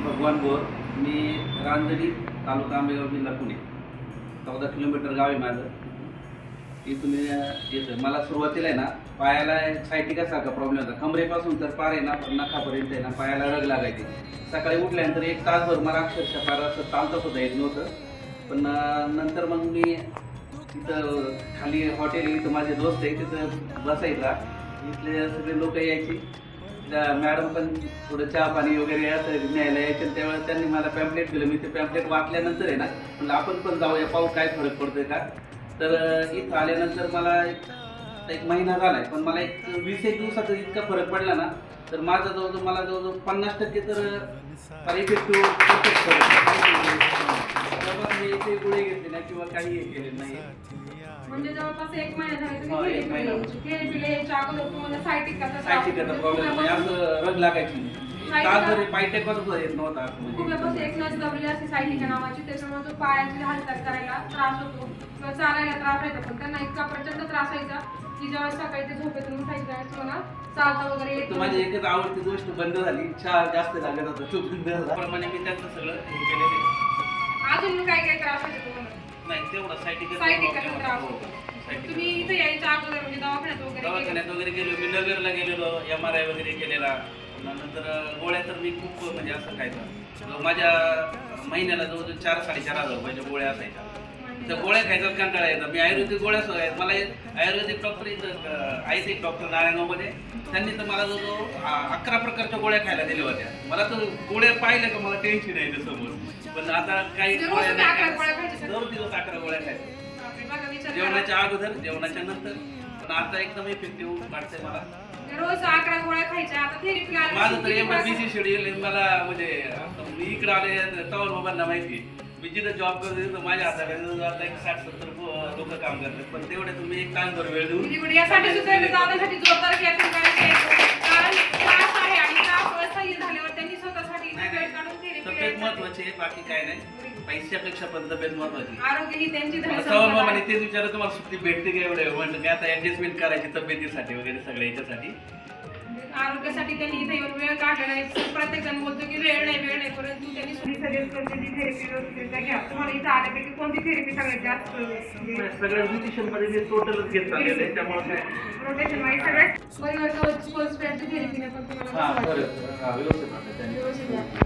भगवान गोर मी रांजणी तालुका आंबेगाव जिल्हा पुणे. चौदा किलोमीटर गाव आहे माझं. इथून येतं मला सुरुवातीला आहे ना पायाला सायटिकासारखा प्रॉब्लेम होता. कमरेपासून तर पार आहे ना नखापर्यंत आहे ना पायाला रग लागायची. सकाळी उठल्यानंतर एक तासभर मला अक्षरशः फार असं चालता सुद्धा येत नव्हतं. पण नंतर मग मी तिथं खाली हॉटेल आहे, इथं माझे दोस्त आहे तिथं बसायचा इथले सगळे लोक यायची. मॅडम पण थोडं चहा पाणी वगैरे असं न्यायला यायचं त्यावेळेस त्यांनी मला पॅम्पलेट दिलं. मी ते पॅम्पलेट वाचल्यानंतर आहे ना म्हणलं आपण पण जाऊया पाहू काय फरक पडतोय का? तर इथं आल्यानंतर मला एक एक महिना झालाय पण मला एक वीस एक दिवसाचा इतका फरक पडला ना तर माझा जवळजवळ मला जवळजवळ पन्नास टक्के तर इफेक्टिव्ह इफेक्टिव्ह जवळपास एक महिना झाला हो, तुम्ही एक महिना. थेरपीला यायच्या अगोदर तुम्हाला सायटिकाचा सायटिकाचा प्रॉब्लेम म्हणजे असं रग लागायची तास जरी पायटेकच सुद्धा येत नव्हता म्हणजे. एक नस असते सायटिका नावाची त्याच्यामुळे तो पायाची हालचाल करायला त्रास होतो. किंवा चालायला त्रास व्हायचा पण त्यांना इतका प्रचंड त्रास व्हायचा की जेव्हा सकाळी ते झोपेतून उठायचे त्यावेळेस मला चालता वगैरे येत तर माझी एकच आवडती गोष्ट बंद झाली. चहा जास्त लागत होता तो बंद झाला. त्याप्रमाणे मी त्याचं सगळं हे केलेलं आहे. अजून काय नाही तेवढा सायटिकल सायटिकाचा त्रास होतो तुम्ही इथे यायच्या अगोदर म्हणजे दवाखान्यात वगैरे गेले. दवाखान्यात वगैरे गेलो मी नगरला गेलेलो एम आर आय वगैरे केलेला. नंतर गोळ्या तर मी खूप म्हणजे असं खायचं माझ्या महिन्याला जवळजवळ चार साडेचार हजार रुपयाच्या गोळ्या असायच्या. त्या गोळ्या खायचा कंटाळा यायचा मी आयुर्वेदिक गोळ्या सोय मला एक आयुर्वेदिक डॉक्टर इथं आहेत एक डॉक्टर नारायणगावमध्ये. त्यांनी तर मला आ- अकरा प्रकारच्या गोळ्या खायला दिल्या होत्या. मला तर गोळ्या पाहिल्या का मला टेन्शन यायचं समोर पण आता काही गोळ्या नाही? दर दिवस अकरा गोळ्या खायच्या. जेवणाच्या अगोदर जेवणाच्या नंतर. पण आता एकदम इफेक्टिव्ह वाटतंय मला. रोज अकरा गोळ्या खायच्या आता थेरपीला माझं तर एमआरबीसी शेड्यूल मला म्हणजे मी इकडे आले तवर बाबांना माहिती मी जिथं जॉब करतो माझ्या हाताखाली आता एक साठ सत्तर लोक काम करतात. पण तेवढे तुम्ही एक तासभर वेळ देऊन. यासाठी सुद्धा जाण्यासाठी जोरदार प्रयत्न करायचे कारण त्रास आहे आणि त्रास असह्य झाल्यावर त्यांनी स्वतःसाठी नाही, वेळ. काढून तब्येत महत्वाची आहे बाकी काय नाही. पैशापेक्षा पण तब्येत महत्वाची आरोग्य ही त्यांची धनसंपदा. तेच विचारलं तुम्हाला सुट्टी भेटते का एवढे म्हणलं मी आता ऍडजस्टमेंट करायची तब्येतीसाठी वगैरे सगळ्या याच्यासाठी. आरोग्यासाठी त्यांनी इथे येऊन वेळ काढला नाही प्रत्येक जण बोलतो की वेळ नाही वेळ नाही परंतु त्यांनी सजेस्ट करते ती थेरपी व्यवस्थित घ्या. तुम्हाला इथं आल्यापैकी कोणती थेरपी सगळ्यात जास्त सगळ्या न्यूट्रिशनमध्ये टोटलच घेत चाललेलं आहे त्यामुळे काय रोटेशन वाईज सगळ्यात फर्स्ट स्प्रेडची थेरपीने पण तुम्हाला व्यवस्थित